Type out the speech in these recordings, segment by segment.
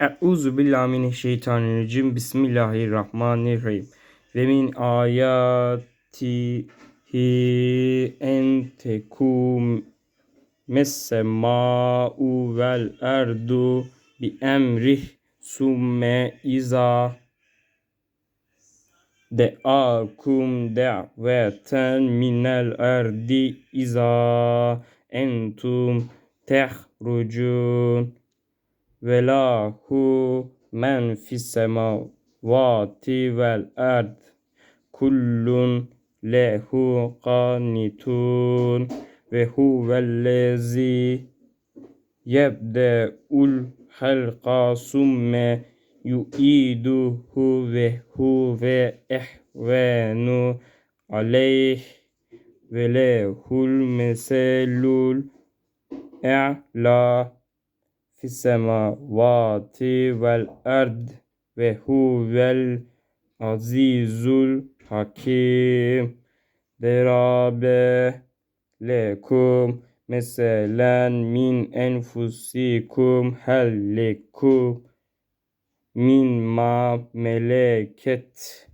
Euzu billahi mineşşeytanirracim. Bismillahirrahmanirrahim. Ve min ayatihi en tekum messema'u vel erdu bi emrih summe iza de'akum de'veten minel erdi iza entum tehrucun ولا هو من في السماوات والأرض كل له قانتون وهو الذي يبدأ الخلق ثم يؤيده وهو أحوان عليه وله المثال الأعلى lehul meselul e'la fis semavati vel erd ve huvel azizul hakim. Derabe lekum meselen min enfusikum hel lekum min ma meleket.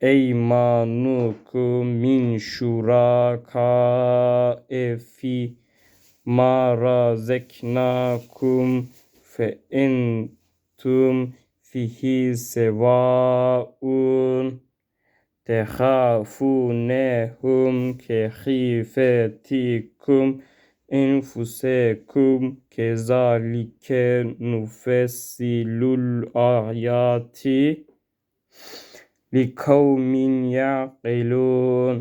Eymanukum min şuraka fi ma razeknakum fe entum fihi sevaun tehafunehum kehifetikum enfusekum kezalike nufessilul ayati li kavmin yaqilun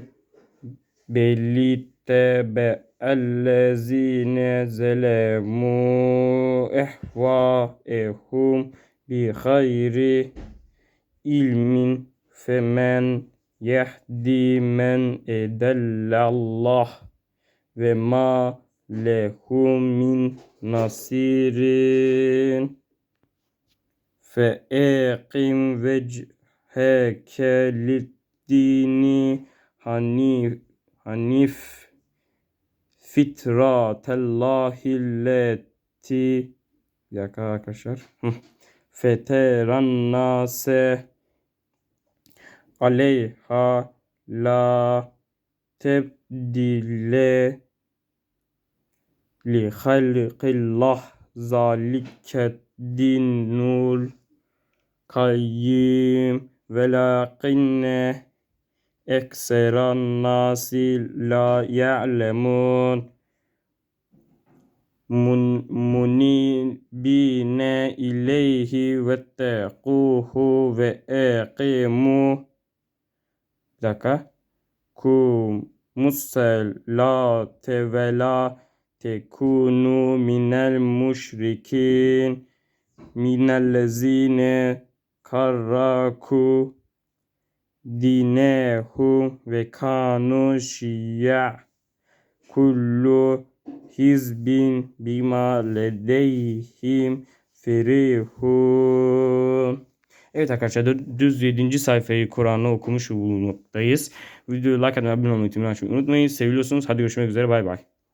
تبع الذين ظلموا إحواءهم بخير علم فمن يهدي من أدل الله وما لهم من نصير. فأقم وجهك للدين حنيف. Fitratallahilleti bir dakika arkadaşlar. Feteran nase aleyha la tebdile. Li halqillah zalike dinul kayyim. Velakinne أكثر الناس لا يعلمون منيبين إليه واتقوه وأقيموا لكم الصلاة ولا تكونوا من المشركين من الذين كركوا dinehu ve kanu şiyya kullu hizbin bima ledeyhim ferihun. Evet arkadaşlar düz 7. sayfayı Kur'an'ı okumuş bulunmaktayız. Videoyu like atmayı abone olmayı unutmayın. Seviyorsunuz. Hadi görüşmek üzere bay bay.